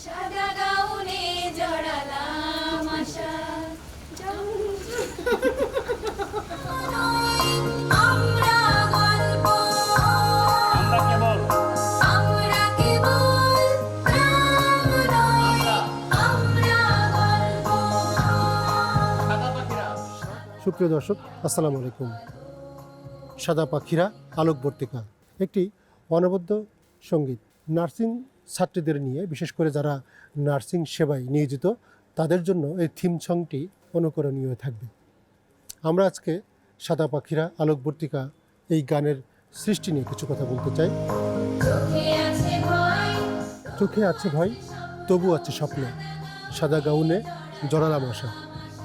সাদা গাউনে জড়ালাম আশা। আমরা গল্প। আমরা কেবল আমরা কেবল নাম নয়। আমরা গল্প। সাদা পাখিরা। সুপ্রিয় দর্শক আসসালামু আলাইকুম। সাদা পাখিরা আলোকবর্তিকা একটি অনবদ্য সংগীত নার্সিং ছাত্রীদের নিয়ে, বিশেষ করে যারা নার্সিং সেবায় নিয়োজিত, তাদের জন্য এই থিম সংটি অনুকরণীয় থাকবে। আমরা আজকে সাদা পাখিরা আলোকবর্তিকা এই গানের সৃষ্টি নিয়ে কিছু কথা বলতে চাই। চোখে আছে ভয়, তবু আছে স্বপ্ন। সাদা গাউনে জড়ালাম আশা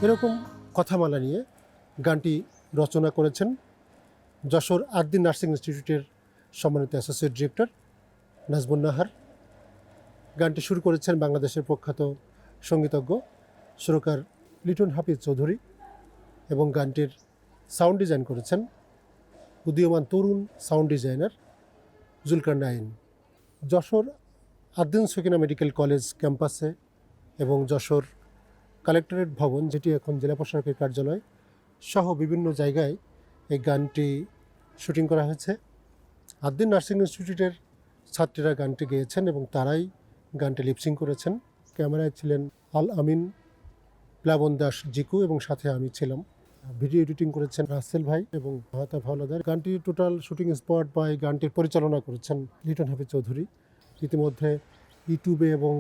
এরকম কথামালা নিয়ে গানটি রচনা করেছেন যশোর আদ্দিন নার্সিং ইনস্টিটিউটের সম্মানিত অ্যাসোসিয়েট ডিরেক্টর নাজবুন নাহার। গানটি শুরু করেছেন বাংলাদেশের প্রখ্যাত সঙ্গীতজ্ঞ সুরকার লিটন হাফিজ চৌধুরী এবং গানটির সাউন্ড ডিজাইন করেছেন উদীয়মান তরুণ sound designer Zulkar Nain Jessore Addin Sakina medical college ক্যাম্পাসে এবং যশোর কালেক্টরেট ভবন, যেটি এখন জেলা প্রশাসকের কার্যালয় সহ বিভিন্ন জায়গায় এই গানটি শুটিং করা হয়েছে। আদ্দিন নার্সিং ইনস্টিটিউটের ছাত্রীরা গানটি গেয়েছেন এবং তারাই গানটি লিপসিং করেছেন। ক্যামেরায় ছিলেন আল আমিন, প্লাবন দাস জিকু এবং সাথে আমি ছিলাম। ভিডিও এডিটিং করেছেন রাসেল ভাই এবং মাহাতা ভাওলাদার। গানটি টোটাল শুটিং স্পট বা এই গানটির পরিচালনা করেছেন লিটন হাফিজ চৌধুরী। ইতিমধ্যে ইউটিউবে এবং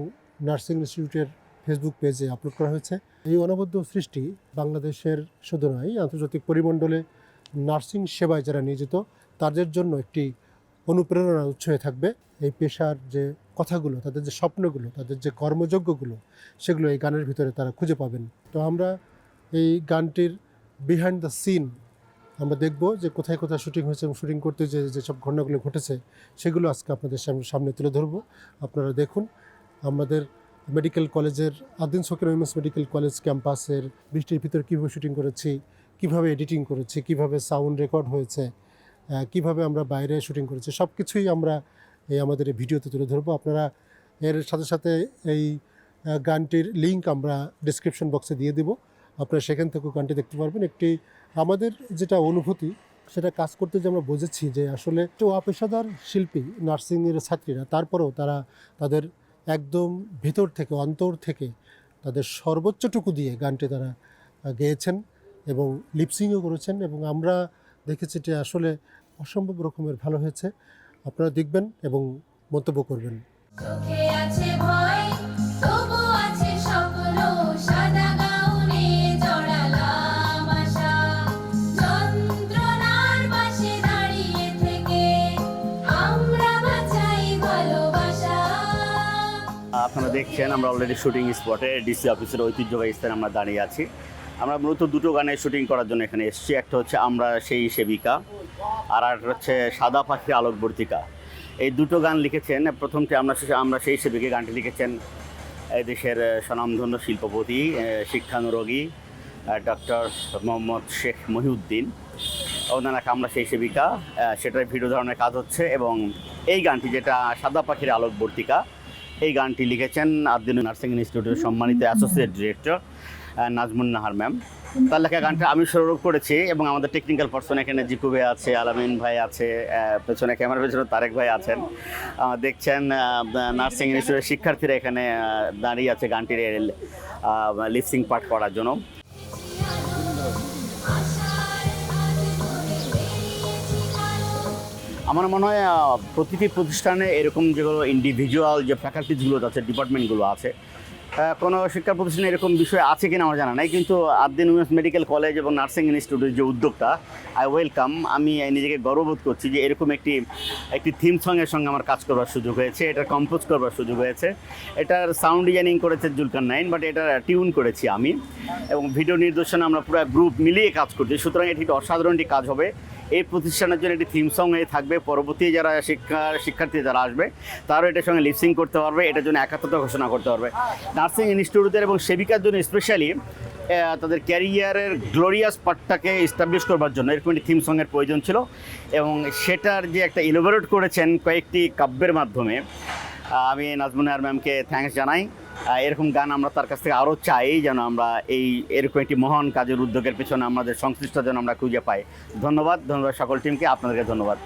নার্সিং ইনস্টিটিউটের ফেসবুক পেজে আপলোড করা হয়েছে। এই অনবদ্য সৃষ্টি বাংলাদেশের শুধু নয়, আন্তর্জাতিক পরিমণ্ডলে নার্সিং সেবায় যারা নিয়োজিত, তাদের জন্য একটি অনুপ্রেরণার উৎস হয়ে থাকবে। এই পেশার যে কথাগুলো, তাদের যে স্বপ্নগুলো, তাদের যে কর্মযোগ্যগুলো সেগুলো এই গানের ভিতরে তারা খুঁজে পাবেন। তো আমরা এই গানটির বিহাইন্ড দ্য সিন আমরা দেখব যে কোথায় কোথায় শুটিং হয়েছে এবং শুটিং করতে যে যেসব ঘটনাগুলো ঘটেছে, সেগুলো আজকে আপনাদের সামনে সামনে তুলে ধরবো। আপনারা দেখুন, আমাদের মেডিকেল কলেজের Addin Sakir women's medical college ক্যাম্পাসের বৃষ্টির ভিতরে কীভাবে শুটিং করেছি, কীভাবে এডিটিং করেছি, কীভাবে সাউন্ড রেকর্ড হয়েছে কীভাবে আমরা বাইরে শুটিং করেছি সব কিছুই আমরা এই আমাদের এই ভিডিওতে তুলে ধরবো। আপনারা এর সাথে সাথে এই গানটির লিঙ্ক আমরা ডিসক্রিপশন বক্সে দিয়ে দিব। আপনারা সেখান থেকেও গানটি দেখতে পারবেন। একটি আমাদের যেটা অনুভূতি, সেটা কাজ করতে যে আমরা বুঝেছি যে আসলে একটু অপেশাদার শিল্পী, নার্সিংয়ের ছাত্রীরা, তারপরেও তারা তাদের একদম ভেতর থেকে, অন্তর থেকে তাদের সর্বোচ্চটুকু দিয়ে গানটি তারা গেয়েছেন এবং লিপসিংও করেছেন এবং আমরা দেখেছি যে আসলে অসম্ভব রকমের ভালো হয়েছে। আপনারা দেখবেন এবং মন্তব্য করবেন। আছে ভয় আছে সাদা গাউনে জড়ালাম আশা। যন্ত্রণার পাশে দাঁড়িয়ে থেকে আমরা বাঁচাই ভালোবাসা। আপনারা দেখছেন আমরা অলরেডি শুটিং স্পটে ডিসি অফিসের ঐতিহ্যবাহী স্থানে আমরা দাঁড়িয়ে আছি। আমরা মূলত দুটো গানের শুটিং করার জন্য এখানে এসেছি। একটা হচ্ছে আমরা সেই সেবিকা আর একটা হচ্ছে সাদা পাখির আলোকবর্তিকা এই দুটো গান লিখেছেন, প্রথমটি আমরা আমরা সেই সেবিকা গানটি লিখেছেন দেশের স্বনামধন্য শিল্পপতি শিক্ষানুরোগী ডক্টর মোহাম্মদ শেখ মহিউদ্দিন। ওনারা আমরা সেই সেবিকা সেটার ভিডিও ধরনের কাজ হচ্ছে এবং এই গানটি যেটা সাদা পাখির আলোকবর্তিকা এই গানটি লিখেছেন আব্দুল নার্সিং ইনস্টিটিউটের সম্মানিত associate director Najmun Nahar ma'am তার লেখা গানটা আমি স্বরূপ করেছি এবং আমাদের টেকনিক্যাল পার্সন এখানে জিকু ভাই আছে, আলামিন ভাই আছে পেছনে ক্যামেরার পেছনে তারেক ভাই আছেন। দেখছেন নার্সিং ইনস্টিটিউটের শিক্ষার্থীরা এখানে দাঁড়িয়ে আছে গানটির লিপসিং পাঠ করার জন্য। আমার মনে হয় প্রতিটি প্রতিষ্ঠানে এরকম যেগুলো ইন্ডিভিজুয়াল যে ফ্যাকাল্টিসগুলো আছে ডিপার্টমেন্টগুলো আছে কোনো শিক্ষা প্রতিষ্ঠানে এরকম বিষয় আছে কিনা আমার জানা নাই, কিন্তু আদ্দিন উইমেন্স মেডিকেল কলেজ এবং নার্সিং ইনস্টিটিউটের যে উদ্যোগটা আই ওয়েলকাম আমি নিজেকে গর্ববোধ করছি যে এরকম একটি একটি থিম সঙ্গের সঙ্গে আমার কাজ করবার সুযোগ হয়েছে, এটা কম্পোজ করবার সুযোগ হয়েছে। এটার সাউন্ড ডিজাইনিং করেছে জুলকার নাইন বাট এটা টিউন করেছি আমি। এবং ভিডিও নির্দেশনা আমরা পুরো গ্রুপ মিলিয়ে কাজ করছি, সুতরাং এটি একটি অসাধারণ একটি কাজ হবে। এই প্রতিষ্ঠানের জন্য একটি থিম সং এ থাকবে। পরবর্তী যারা শিক্ষা, শিক্ষার্থী যারা আসবে, তারাও এটার সঙ্গে লিপসিং করতে পারবে, এটার জন্য একাত্মতা ঘোষণা করতে পারবে। নার্সিং ইনস্টিটিউটের এবং সেবিকার জন্য স্পেশালি তাদের ক্যারিয়ারের গ্লোরিয়াস পার্টটাকে এস্টাবলিশ করবার জন্য এরকম একটি থিম সঙ্গের প্রয়োজন ছিল। এবং সেটার যে একটা ইলোভারেট করেছেন কয়েকটি কাব্যের মাধ্যমে আমি নাজমুনার ম্যামকে থ্যাঙ্কস জানাই। এরকম গান আমরা তার কাছ থেকে আরও চাই যেন আমরা এই এরকম একটি মহান কাজের উদ্যোগের পেছনে আমাদের সংশ্লিষ্ট যেন আমরা খুঁজে পাই। ধন্যবাদ ধন্যবাদ সকল টিমকে আপনাদেরকে ধন্যবাদ।